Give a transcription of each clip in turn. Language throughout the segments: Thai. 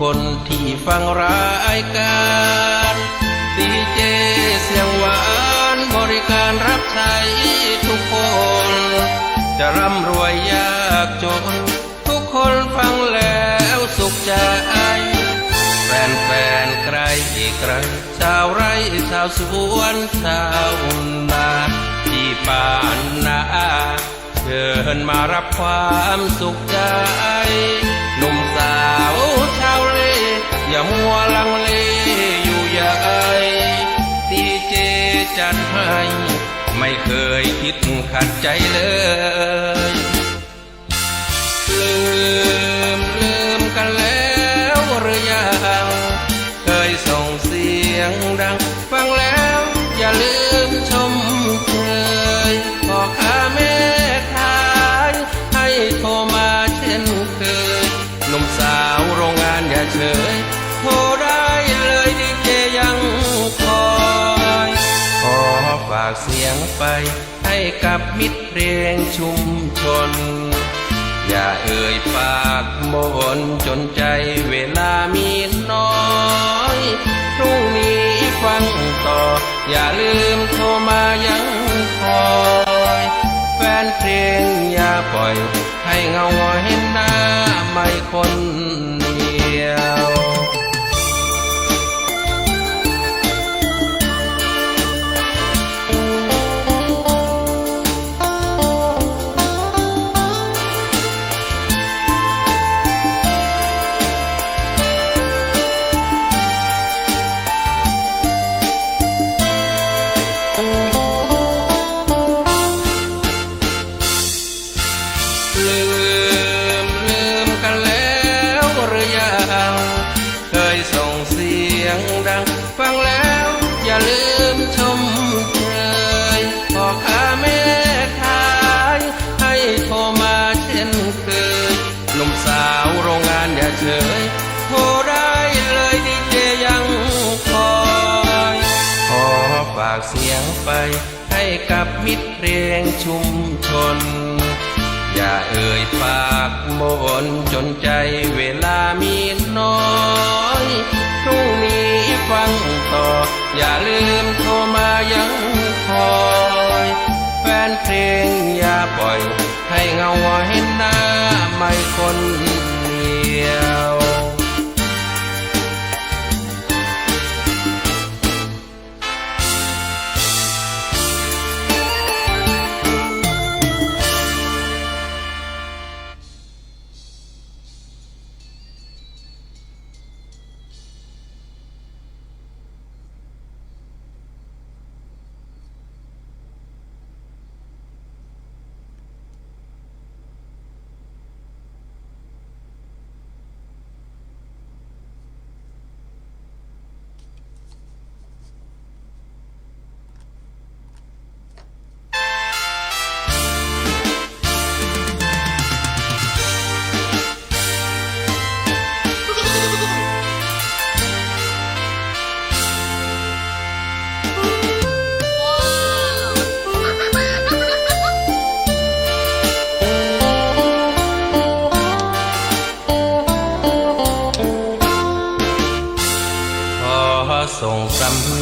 คนที่ฟังรายการดีเจเสียงหวานบริการรับใช้ทุกคน จะร่ำรวยยากจน ทุกคนฟังแล้วสุขใจแฟนแฟนใครอีกไกลชาวไร่ชาวสวนชาวนาที่ป่านนาเชิญมารับความสุขใจหนุ่ม อย่ามัวลังเลอยู่อย่าไอดีเจจัดให้ไม่เคยคิดขัดใจเลยลืม เสียงไป ให้กับมิตรเพลงชุมชน อย่าเอ่ยปากโมนจนใจเวลามีน้อยพรุ่งนี้ฟังต่อ อย่าลืมโทรมายังคอยแฟนเพลงอย่าปล่อย ให้เงาหงอยเห็นหน้าไม่คนเดียว ยหนุ่มสาวโรงงานอย่าเฉยโทรได้เลยดีเจยังคอยขอฝากเสียงไปให้กับมิตรเพลงชุมชน อย่าเอ่ยปากโมนจนใจเวลามีน้อยพรุ่งนี้ฟังต่อ อย่าลืมโทรมายังคอย แฟนเพลงอย่าปล่อย ให้เงาหงอยเห็นหน้า ไม่คน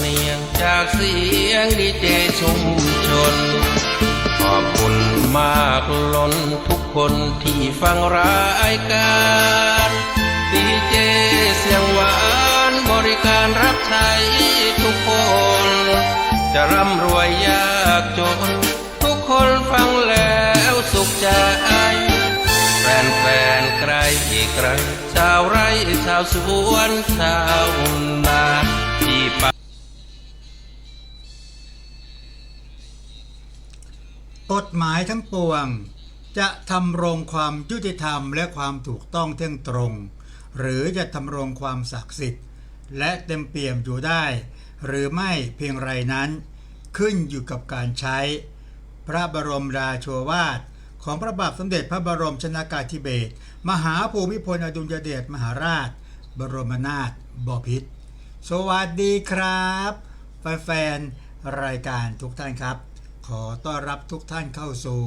เนียงจากเสียงดีเจชุมชน ขอบคุณมากล้นทุกคนที่ฟังรายการดีเจเสียงหวานบริการรับใช้ทุกคน จะร่ำรวยยากจน ทุกคนฟังแล้วสุขใจแฟนแฟนๆใครอีกไกลชาวไร่ชาวสวนชาวนาที่ป่า กฎหมายทั้งปวง จะทำรงความยุติธรรมและความถูกต้องเที่ยงตรง หรือจะทำรงความศักดิ์สิทธิ์ และเต็มเปี่ยมอยู่ได้ หรือไม่เพียงไรนั้น ขึ้นอยู่กับการใช้ พระบรมราโชวาทของพระบาทสมเด็จพระบรมชนากาธิเบศรมหาภูมิพลอดุลยเดชมหาราช บรมนาถบพิตรสวัสดีครับ แฟนๆรายการทุกท่านครับ ขอต้อนรับทุกท่านเข้าสู่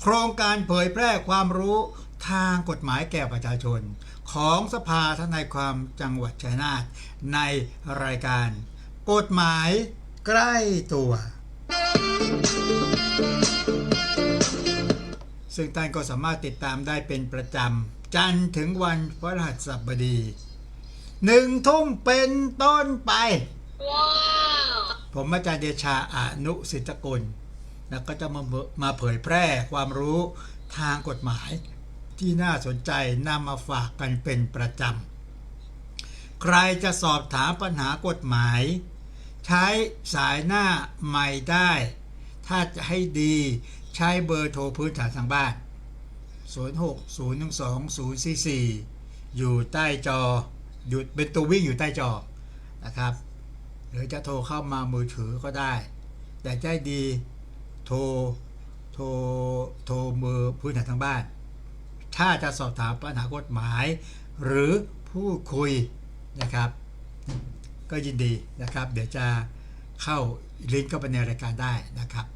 โครงการเผยแพร่ความรู้ทางกฎหมายแก่ประชาชน ของสภาทนายความจังหวัดชัยนาทในรายการ กฎหมายใกล้ตัว ซึ่งท่านก็สามารถติดตามได้เป็นประจำ จันทร์ถึงวันพฤหัสบดีหนึ่งทุ่มเป็นต้นไปผมอาจารย์เดชาอนุสิทธกุล แล้วก็จะมาเผมาเผยแพร่ความรู้ทางกฎหมายที่น่าสนใจนำมาฝากกันเป็นประจำ ใครจะสอบถามปัญหากฎหมาย ใช้สายหน้าใหม่ได้ ถ้าจะให้ดีใช้เบอร์โทรพื้นฐานทางบ้าน 06 012 044 อยู่ใต้จออยู่เป็นตัววิ่งอยู่ใต้จอนะครับ หรือจะโทรเข้ามามือถือก็ได้ แต่ใจดี โทรโทรโทรมือพื้นฐานทางบ้าน ถ้าจะสอบถามปัญหากฎหมาย หรือผู้คุยนะครับ ก็ยินดีนะครับ เดี๋ยวจะเข้าลิงก์เข้าไปในรายการได้นะครับ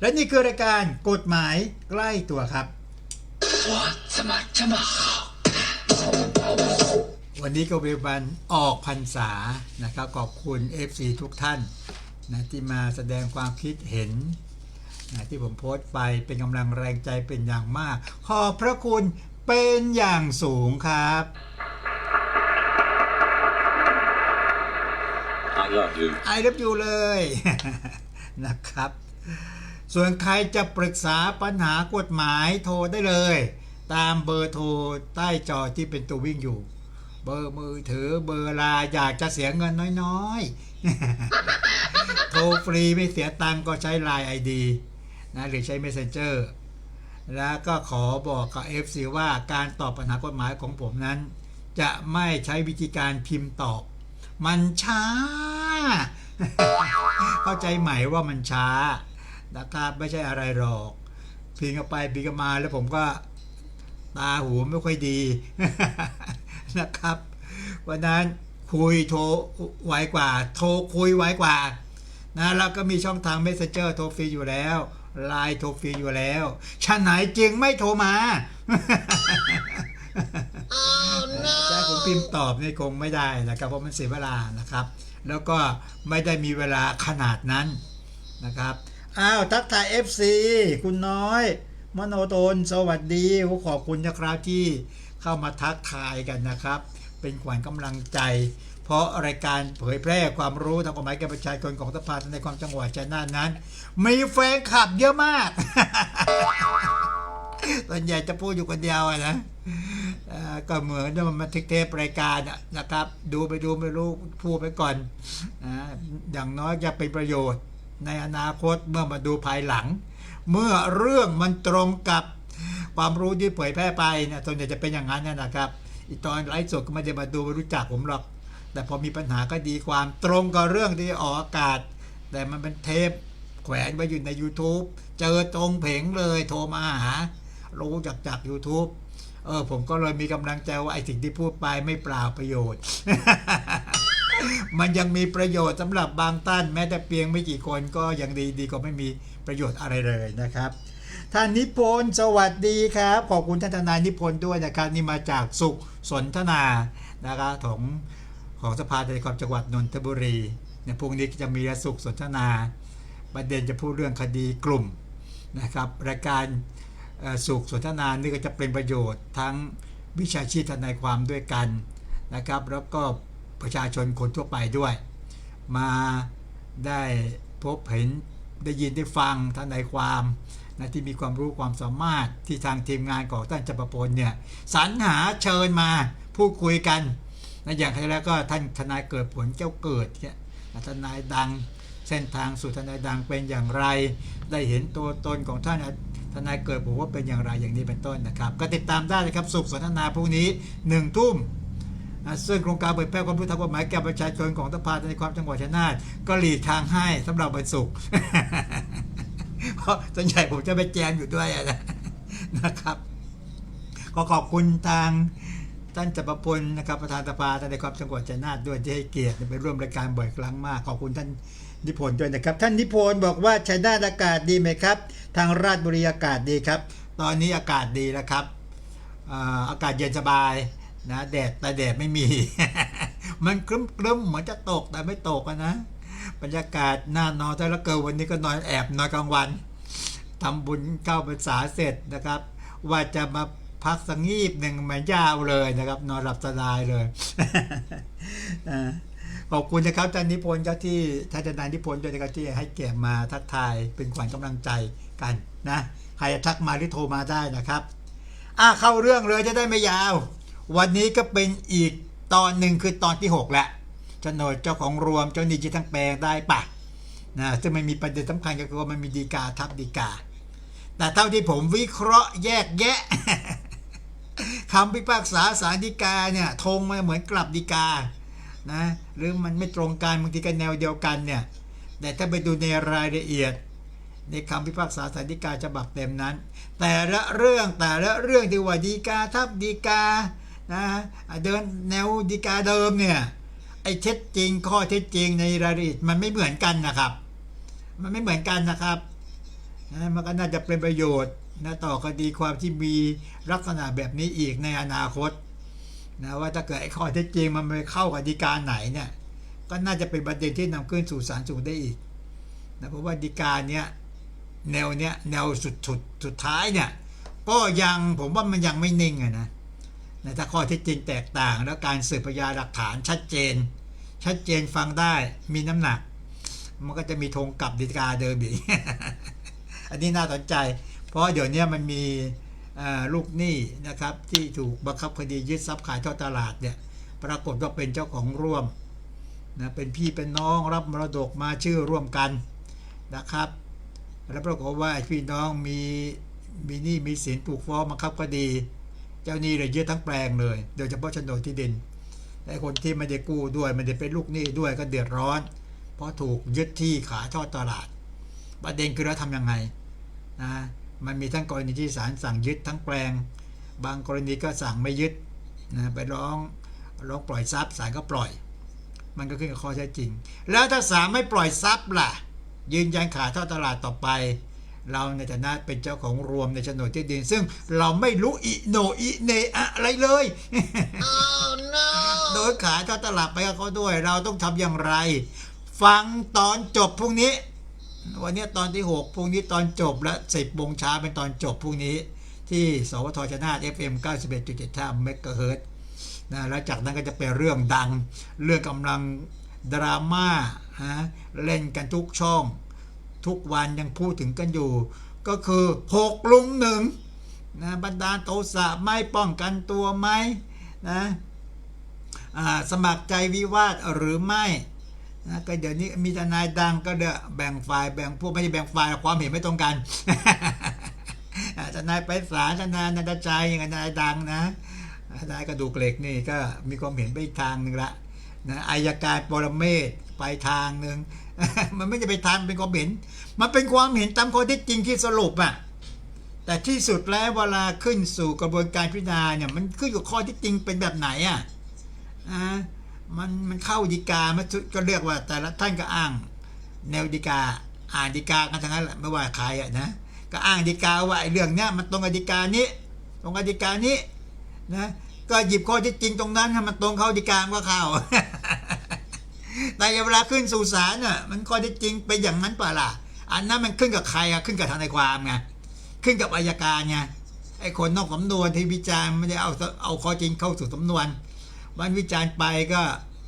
และนี่คือรายการกฎหมายใกล้ตัวครับวันนี้ก็เป็นวันออกพรรษานะครับขอบคุณ FC ทุกท่านนะที่มาแสดงความคิดเห็น นะที่ผมโพสต์ไปเป็นกำลังแรงใจเป็นอย่างมาก ขอบพระคุณเป็นอย่างสูงครับ I love you. ไอรับอยู่เลย นะครับ ส่วนใครจะปรึกษาปัญหากฎหมายโทรได้เลย ตามเบอร์โทรใต้จอที่เป็นตัววิ่งอยู่ เบอร์มือถือเบอร์ลาอยากจะเสียเงินน้อยๆ โทรฟรีไม่เสียตังค์ก็ใช้ Line ID น นะหรือใช้ Messenger แล้วก็ขอบอกกับ FC ว่าการตอบปัญหากฎหมายของผมนั้น จะไม่ใช้วิธีการพิมพ์ตอบ มันช้า เข้าใจไหมว่ามันช้านะครับไม่ใช่อะไรหรอก พิงเข้าไปพิงเข้ามาแล้วผมก็ตาหูไม่ค่อยดีนะครับวันนั้นคุยโทรไวกว่า โทรคุยไวกว่านะแล้วก็มีช่องทาง Messenger โทรฟรีอยู่แล้ว ไลน์โทรฟรีอยู่แล้วชาไหนจึงไม่โทรมาใช่ผมพิมพ์ตอบนี่คงไม่ได้นะครับเพราะมันเสียเวลานะครับ แล้วก็ไม่ได้มีเวลาขนาดนั้นนะครับอ้าวทักทาย FC คุณน้อย มโนโตนสวัสดีขอบคุณนะครับที่เข้ามาทักทายกันนะครับ เป็นขวัญกำลังใจ เพราะรายการเผยแพร่ความรู้ทางกฎหมายแก่ประชาชนของสภาในความจังหวัดชัยนาทนั้น มีแฟนคลับเยอะมากส่วนใหญ่จะพูดอยู่คนเดียวนะก็เหมือนว่มันมาทึกเทปรายการนะครับ ดูไปดูไม่รู้พูดไปก่อนอย่างน้อยจะเป็นประโยชน์ ในอนาคตเมื่อมาดูภายหลัง เมื่อเรื่องมันตรงกับความรู้ที่เผยแพร่ไปนี่ยส่วนใหญ่จะเป็นอย่างนั้นนยนะครับ อีตอนไลฟ์สดก็ไม่ได้มาดูไม่รู้จักผมหรอก แต่พอมีปัญหาก็ดีความตรงกับเรื่องที่ออกอากาศ แต่มันเป็นเทปแขวนไว้อยู่ใน YouTube เจอตรงเพงเลยโทรมาหา รู้จากจาก YouTube เออผมก็เลยมีกำลังใจว่าไอ้สิ่งที่พูดไปไม่เปล่าประโยชน์ มันยังมีประโยชน์สำหรับบางท่านแม้แต่เพียงไม่กี่คนก็ยังดีดีกว่าไม่มีประโยชน์อะไรเลยนะครับท่านนิพนธ์สวัสดีครับ ขอบคุณท่านทนายนิพนธ์ด้วยนะครับนี่มาจากสุขสนทนานะครับของ ของสภาทนายความจังหวัดนนทบุรีเนี่ยพรุ่งนี้จะมีสุขสนทนา ประเด็นจะพูดเรื่องคดีกลุ่มนะครับรายการสุขสนทนานี่ก็จะเป็นประโยชน์ทั้งวิชาชีพทนายความด้วยกันนะครับ แล้วก็ประชาชนคนทั่วไปด้วย มาได้พบเห็นได้ยินได้ฟังทนายความนะที่มีความรู้ความสามารถที่ทางทีมงานของท่านจัปพลเนี่ยสรรหาเชิญมาพูดคุยกัน นะอย่างที่แล้วก็ท่านทนายเกิดผลเจ้าเกิดเนี่ยทนายดังเส้นทางสู่ทนายดังเป็นอย่างไร ได้เห็นตัวตนของท่านทนายเกิดผมว่าเป็นอย่างไรอย่างนี้เป็นต้นนะครับ ก็ติดตามได้นะครับสุขสนทนาพรุ่งนี้หนึ่งทุ่มนะซึ่งโครงการเผยแพร่ความรู้ทางกฎหมายแก่ประชาชนของสภาในความจังหวัดชัยนาทก็หลีกทางให้สำหรับวันศุกร์เพราะส่วนใหญ่ผมจะไปแจมอยู่ด้วยนะนะครับ ก็ขอบคุณทาง ท่านจัปพลนะครับประธานสภาในความจังหวัดชัยนาทด้วยที่ให้เกียรติไปร่วมรายการบ่อยครั้งมากขอบคุณท่านนิพนธ์ด้วยนะครับ ท่านนิพนธ์บอกว่าชัยนาทอากาศดีไหมครับ ทางราชบุรีอากาศดีครับ ตอนนี้อากาศดีแล้วครับอากาศเย็นสบายนะแดดแต่แดดไม่มี มันครึ้มครึ้มๆเหมือนจะตกแต่ไม่ตกนะบรรยากาศน่านอนแต่ละเกินวันนี้ก็นอนแอบนอนกลางวันทำบุญเข้าพรรษาเสร็จนะครับ ว่าจะมา พักสังีบหนึ่งมายาวเลยนะครับ นอนหลับสบายเลยขอบคุณนะครับท่านนิพนธ์ครับที่ท่านอาจารย์นิพนธ์ด้วยนะครับที่ให้เกียรติมาทักทายเป็นขวัญกำลังใจกันนะใครจะทักมาหรือโทรมาได้นะครับอะเข้าเรื่องเลยจะได้ไม่ยาว วันนี้ก็เป็นอีกตอนหนึ่งคือตอนที่ 6 แหล้วโฉนดเจ้าของรวมเจ้าหนี้ที่ทั้งแปลงได้ปะนะซึ่งมันมีประเด็นสำคัญก็คือว่ามันมีดีกาทับดีกา แต่เท่าที่ผมวิเคราะห์แยกแยะ คำพิพากษาสารดีกาเนี่ยทงมาเหมือนกลับดีกานะหรือมันไม่ตรงกันบางทีก็แนวเดียวกันเนี่ยแต่ถ้าไปดูในรายละเอียด ในคำพิพากษาสารดีกาฉบับเต็มนั้น แต่ละเรื่องแต่ละเรื่องที่ว่าดีกาทับดีกานะเดินแนวดีกาเดิมเนี่ยไอ้เท็จจริงข้อเท็จจริงในรายละเอียดมันไม่เหมือนกันนะครับ มันไม่เหมือนกันนะครับนะมันก็น่าจะเป็นประโยชน์ นะต่อคดีความที่มีลักษณะแบบนี้อีกในอนาคตนะว่าถ้าเกิดไอ้ข้อเท็จจริงมันไปเข้ากับดีการไหนเนี่ยก็น่าจะเป็นประเด็นที่นำขึ้นสู่ศาลสูงได้อีกนะเพราะว่าดีการเนี้ยแนวเนี้ยแนวสุดสุดสุดท้ายเนี่ยก็ยังผมว่ามันยังไม่นิ่งอะนะนะถ้าข้อเท็จจริงแตกต่าง แล้วการสืบพยานหลักฐานชัดเจน ชัดเจนฟังได้มีน้ำหนัก มันก็จะมีธงกลับดีกาเดิมอีกอันนี้น่าสนใจ ราะเดี๋ยวนี้มันมีลูกหนี้นะครับที่ถูกบังคับคดียึดทรัพย์ขายทอดตลาดเนี่ยปรากฏว่าเป็นเจ้าของร่วมนะเป็นพี่เป็นน้องรับมรดกมาชื่อร่วมกันนะครับ แล้วปรากฏว่าพี่น้องมีมีหนี้มีสินถูกฟ้องบังคับคดี เจ้าหนี้เลยยึดทั้งแปลงเลย โดยเฉพาะโฉนดที่ดินแต่คนที่ไม่ได้กู้ด้วยไม่ได้เป็นลูกหนี้ด้วยก็เดือดร้อน เพราะถูกยึดที่ขายทอดตลาด ประเด็นคือแล้วทำยังไงนะ มันมีทั้งกรณีที่ศาลสั่งยึดทั้งแปลง บางกรณีก็สั่งไม่ยึดนะไปร้องร้องปล่อยทรัพย์ศาลก็ปล่อย มันก็ขึ้นกับข้อเท็จจริง แล้วถ้าศาลไม่ปล่อยทรัพย์ล่ะ ยืนยันขายทอดตลาดต่อไป เราในฐานะเป็นเจ้าของรวมในโฉนดที่ดิน ซึ่งเราไม่รู้อิโหนอิเหนอะไรเลยโดยขายทอดตลาดไปกับเขาด้วย เราต้องทำอย่างไร ฟังตอนจบพรุ่งนี้ วันนี้ตอนที่ 6พรุ่งนี้ตอนจบและ 10โมงเช้าเป็นตอนจบพรุ่งนี้ ที่สวทชนา FM 91.75เมกะเฮิรตนะแล้วจากนั้นก็จะเป็นเรื่องดัง เรื่องกำลังดราม่าฮะเล่นกันทุกช่อง ทุกวันยังพูดถึงกันอยู่ ก็คือหกลุงหนึ่งนะบรรดาโทสะไม่ป้องกันตัวไหมนะสมัครใจวิวาทหรือไม่ นะก็เดี๋ยวนี้มีทนายดังก็เดี๋ยวแบ่งฝ่ายแบ่งพวกไม่ใช่แบ่งฝ่ายความเห็นไม่ตรงกันทนายไปศาลทนายนันทชัยอย่างทนายดังนะทนายกระดูกเหล็กนี่ก็มีความเห็นไปอีกทางหนึ่งละนะอายการปรเมศไปทางหนึ่งมันไม่จะไปทางเป็นความเห็น มันเป็นความเห็นตามข้อเท็จจริงที่สรุปอะแต่ที่สุดแล้วเวลาขึ้นสู่กระบวนการพิจารณาเนี่ยมันขึ้นกับข้อท็จจริงเป็นแบบไหนอะอ่า มันมันเข้าดีกามันก็เรียกว่า แต่ละท่านก็อ้าง แนวดีกา อ่านดีกากันทั้งนั้นแหละไม่ว่าใครอะนะก็อ้างดีกาว่าไอ้เรื่องเนี้ยมันตรงกับดีกานี้ตรงกับดีกานี้นะก็หยิบข้อท็จจริงตรงนั้นให้มันตรงเข้าดีกาก็เข้าแต่เวลาขึ้นสู่ศาลน่ะมันข้อท็จจริงเป็นอย่างนั้นเปล่าล่ะอันนั้นมันขึ้นกับใครอะขึ้นกับทนายความไงขึ้นกับอายการไงไอ้คนนอกสำนวนที่วิจารณ์ไม่ได้เอาเอาข้อจริงเข้าสู่สำนวน มันวิจารณ์ไปก็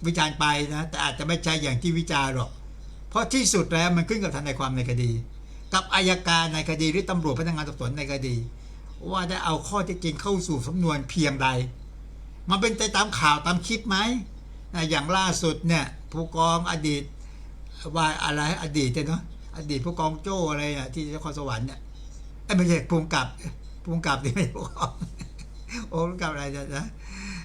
วิจารณ์ไปนะแต่อาจจะไม่ใช่อย่างที่วิจารณ์หรอก เพราะที่สุดแล้วมันขึ้นกับทนายความในคดี กับอายการในคดีหรือตำรวจพนักงานสอบสวนในคดี ว่าได้เอาข้อเท็จจริงเข้าสู่สำนวนเพียงใด มันเป็นไปตามข่าวตามคลิปไหมนะอย่างล่าสุดเนี่ยผู้กองอดีตว่าอะไรอดีตเนาะอดีตผู้กองโจ้อะไรอะที่นครสวรรค์เนี่ยไม่ใช่ภูมิกับภูมิกับที่ไม่ผู้กองโอ้ภูมิกับอะไรจะนะ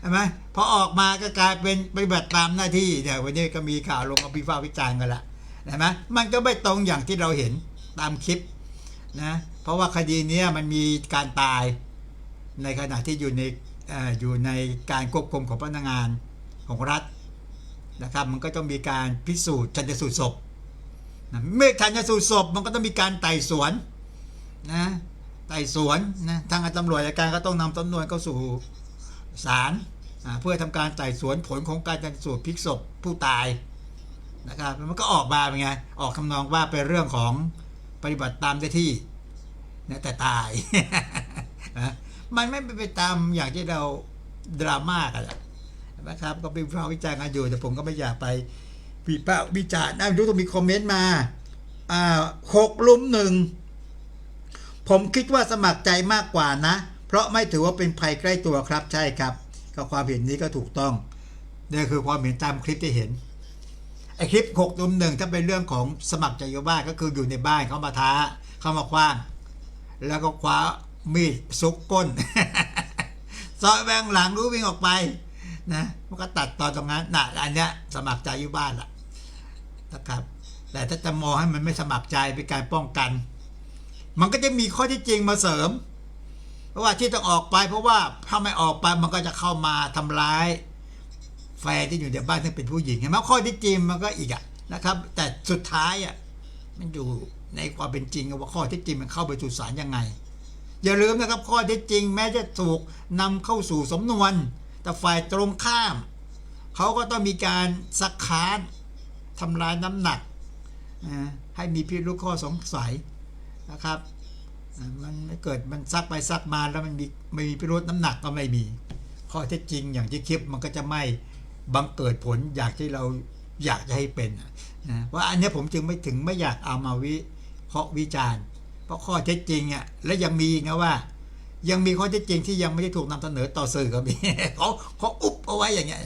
ใช่ไหมพอออกมาก็กลายเป็นปฏิบัติตามหน้าที่เดี๋ยววันนี้ก็มีข่าวลงอภิพากษ์วิจารณ์กันละเห็นไหมมันก็ไม่ตรงอย่างที่เราเห็นตามคลิปนะเพราะว่าคดีนี้มันมีการตายในขณะที่อยู่ในออยู่ในการควบคุมของพนักงานของรัฐนะครับมันก็ต้องมีการพิสูจน์ชันสูตรศพนะเมื่อทันสูตรศพมันก็ต้องมีการไต่สวนนะไต่สวนนะทางตำรวจอัยการก็ต้องนำสำนวนเข้าสู่ศาล เพื่อทำการไต่สวนผลของการชันสูตรพลิกศพผู้ตายนะครับมันก็ออกมาเป็นไงออกคำนองว่าเป็นเรื่องของปฏิบัติตามได้ที่นะแต่ตายนะมันไม่ไปตามอย่างที่เราดราม่ากันนะครับ ก็เป็นวิพากษ์วิจารณ์กันอยู่ แต่ผมก็ไม่อยากไปวิพากษ์วิจารณ์นะรู้ต้องมีคอมเมนต์มาอ่าหกลุมหนึ่งผมคิดว่าสมัครใจมากกว่านะ เพราะไม่ถือว่าเป็นภัยใกล้ตัวครับใช่ครับ ก็ความเห็นนี้ก็ถูกต้องนี่คือความเห็นตามคลิปที่เห็นไอคลิปหกลุมหนึ่งถ้าเป็นเรื่องของสมัครใจอยู่บ้านก็คืออยู่ในบ้านเขามาท้าเขามาคว้าง แล้วก็คว้ามีดซุกก้นซอยแบงหลังรู้วิ่งออกไปนะมันก็ตัดตอนตรงนั้นน่ะอันเนี้ยสมัครใจอยู่บ้านละนะครับ แต่ถ้าจะมองให้มันไม่สมัครใจเป็นการป้องกัน มันก็จะมีข้อที่จริงมาเสริม เพราะว่าที่ต้องออกไป เพราะว่าถ้าไม่ออกไปมันก็จะเข้ามาทำร้าย แฟนที่อยู่ในบ้านที่เป็นผู้หญิงเห็นไหมข้อที่จริงมันก็อีกอะนะครับ แต่สุดท้ายอะมันอยู่ในความเป็นจริงว่าข้อที่จริงมันเข้าไปสู่ศาลยังไง อย่าลืมนะครับ ข้อท็จจริงแม้จะถูกนำเข้าสู่สำนวน แต่ฝ่ายตรงข้ามเขาก็ต้องมีการสักค้านทำลายน้ำหนักให้มีพิรุธข้อสงสัยนะครับ มันไม่เกิดมันซักไปซักมาแล้วมันมีไม่มีพิรุธน้ำหนักก็ไม่มี ข้อเท็จจริงอย่างที่คลิปมันก็จะไม่บังเกิดผลอยากที่เราอยากจะให้เป็นนะว่าอันนี้ผมจึงไม่ถึงไม่อยากเอามาวิเคราะห์วิจารณ์ เพราะข้อเท็จจริงอะและยังมีนะว่า ยังมีข้อเท็จจริงที่ยังไม่ได้ถูกนำเสนอต่อสื่อก็มีเขาเขาอุบเอาไว้อย่างเงี้ย